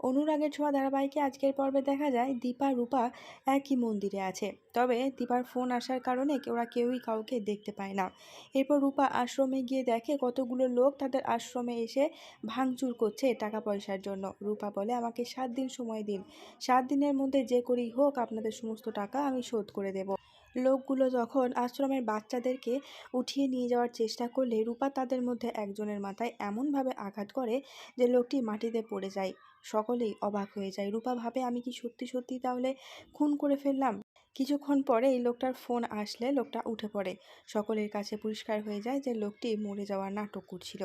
অনুরাগের ছোঁয়া ধারাবাহিকে আজকের পর্বে দেখা যায়, দীপা, রূপা একই মন্দিরে আছে। তবে দীপার ফোন আসার কারণে ওরা কেউই কাউকে দেখতে পায় না। এরপর রূপা আশ্রমে গিয়ে দেখে কতগুলো লোক তাদের আশ্রমে এসে ভাঙচুর করছে টাকা পয়সার জন্য। রূপা বলে, আমাকে সাত দিন সময় দিন। সাত দিনের মধ্যে যে করেই হোক আপনাদের সমস্ত টাকা আমি শোধ করে দেব। লোকগুলো যখন আশ্রমের বাচ্চাদেরকে উঠিয়ে নিয়ে যাওয়ার চেষ্টা করলে রূপা তাদের মধ্যে একজনের মাথায় এমনভাবে আঘাত করে যে লোকটি মাটিতে পড়ে যায়। সকলেই অবাক হয়ে যায়। রূপা ভাবে, আমি কি সত্যি সত্যি তাহলে খুন করে ফেললাম? কিছুক্ষণ পরে এই লোকটার ফোন আসলে লোকটা উঠে পড়ে। সকলের কাছে পরিষ্কার হয়ে যায় যে লোকটি মরে যাওয়ার নাটক করছিল।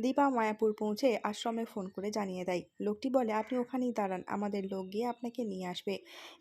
দীপা মায়াপুর পৌঁছে আশ্রমে ফোন করে জানিয়ে দেয়, লোকটি বলে, আপনি ওখানেই দাঁড়ান, আমাদের লোক গিয়ে আপনাকে নিয়ে আসবে।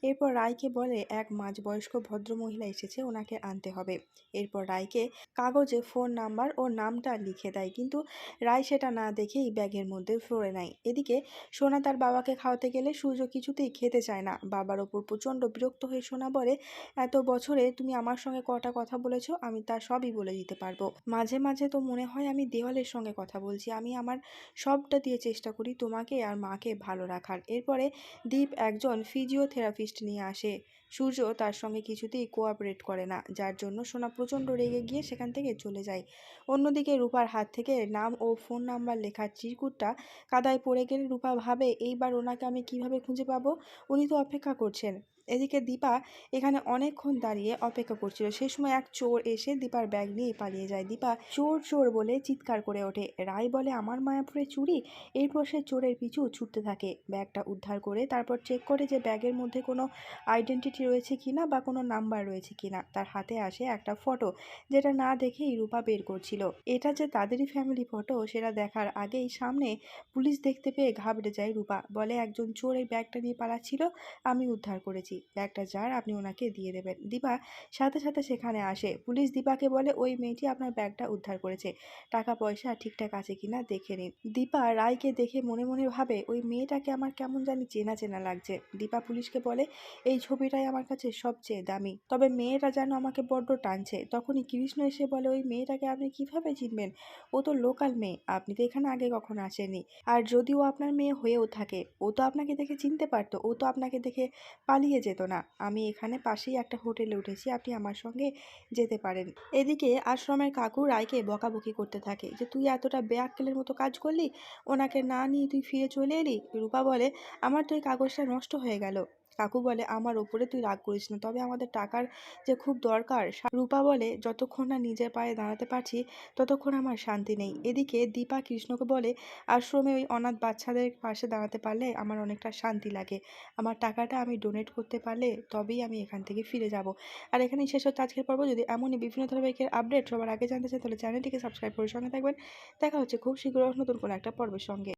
এরপর রায়কে বলে, এক মাঝ মাঝবয়স্ক ভদ্রমহিলা এসেছে, ওনাকে আনতে হবে। এরপর রায়কে কাগজে ফোন নাম্বার ও নামটা লিখে দেয়, কিন্তু রায় সেটা না দেখেই ব্যাগের মধ্যে ফ্লোরে নেয়। এদিকে সোনা তার বাবাকে খাওয়াতে গেলে সূর্য কিছুতেই খেতে চায় না। বাবার ওপর প্রচণ্ড বিরক্ত হয়ে সোনা বলে, এত বছরে তুমি আমার সঙ্গে কটা কথা বলেছ, আমি তা সবই বলে দিতে পারব। মাঝে মাঝে তো মনে হয় আমি দেওয়ালের সঙ্গে কথা বলছি, আমি আমার সবটা দিয়ে চেষ্টা করি তোমাকে আর মাকে ভালো রাখার। এরপরে দীপ একজন ফিজিওথেরাপিস্ট নিয়ে আসে। সূর্য তার সঙ্গে কিছুতেই কোঅপারেট করে না, যার জন্য সোনা প্রচণ্ড রেগে গিয়ে সেখান থেকে চলে যায়। অন্যদিকে রূপার হাত থেকে নাম ও ফোন নাম্বার লেখার চিরকুটটা কাদায় পড়ে গেলে রূপা ভাবে, এইবার ওনাকে আমি কীভাবে খুঁজে পাবো? উনি তো অপেক্ষা করছেন। এদিকে দীপা এখানে অনেকক্ষণ দাঁড়িয়ে অপেক্ষা করছিল। সে সময় এক চোর এসে দীপার ব্যাগ নিয়ে পালিয়ে যায়। দীপা চোর চোর বলে চিৎকার করে ওঠে। রায় বলে, আমার মায়াপুরে চুরি? এরপর সে চোরের পিছু ছুটতে থাকে। ব্যাগটা উদ্ধার করে তারপর চেক করে যে ব্যাগের মধ্যে কোনো আইডেন্টিটি রয়েছে কিনা বা কোনো নাম্বার রয়েছে কিনা। তার হাতে আসে একটা ফটো, যেটা না দেখেই রূপা বের করছিল। এটা যে তাদেরই ফ্যামিলি ফটো সেটা দেখার আগেই সামনে পুলিশ দেখতে পেয়ে ঘাবড়ে যায় রূপা। বলে, একজন চোর এই ব্যাগটা নিয়ে পালাচ্ছিল, আমি উদ্ধার করেছি। ব্যাগটা যার আপনি ওনাকে দিয়ে দেবেন। দীপা সাথে সাথে সেখানে আসে। পুলিশ দীপাকে বলে, ওই মেয়েটি আপনার ব্যাগটা উদ্ধার করেছে। টাকা পয়সা ঠিকঠাক আছে কিনা দেখে নিন। দীপা রায়কে দেখে মনে মনে ভাবে, ওই মেয়েটাকে আমার কেমন জানি চেনা চেনা লাগছে। দীপা পুলিশকে বলে, এই ছবিটাই আমার কাছে সবচেয়ে দামি। তবে মেয়েটা যেন আমাকে বড্ড টানছে। তখনই কৃষ্ণ এসে বলে, ওই মেয়েটাকে আপনি কীভাবে চিনবেন? ও তো লোকাল মেয়ে। আপনি তো এখানে আগে কখনো আসেনি আর যদিও আপনার মেয়ে হয়েও থাকে, ও তো আপনাকে দেখে চিনতে পারতো। ও তো আপনাকে দেখে পালিয়ে যেত না। আমি এখানে পাশেই একটা হোটেলে উঠেছি, আপনি আমার সঙ্গে যেতে পারেন। এদিকে আশ্রমের কাকু রায়কে বকাবকি করতে থাকে যে, তুই এতটা ব্যাককেলের মতো কাজ করলি, ওনাকে না নিয়ে তুই ফিরে চলে এলি? রূপা বলে, আমার তো এই কাগজটা নষ্ট হয়ে গেল। কাকু বলে, আমার ওপরে তুই রাগ করিস না। তবে আমাদের টাকার যে খুব দরকার রূপা বলে, যতক্ষণ না নিজের পায়ে দাঁড়াতে পারছি, ততক্ষণ আমার শান্তি নেই। এদিকে দীপা কৃষ্ণকে বলে, আশ্রমে ওই অনাথ বাচ্চাদের পাশে দাঁড়াতে পারলে আমার অনেকটা শান্তি লাগে। আমার টাকাটা আমি ডোনেট করতে পারলে তবেই আমি এখান থেকে ফিরে যাব। আর এখানেই শেষ হচ্ছে আজকের পর্ব। যদি এমনই বিভিন্ন ধারাবাহিকের আপডেট সবার আগে জানতে চান, তাহলে চ্যানেলটিকে সাবস্ক্রাইব করে সঙ্গে থাকবেন। দেখা হচ্ছে খুব শীঘ্র নতুন কোনো একটা পর্বের সঙ্গে।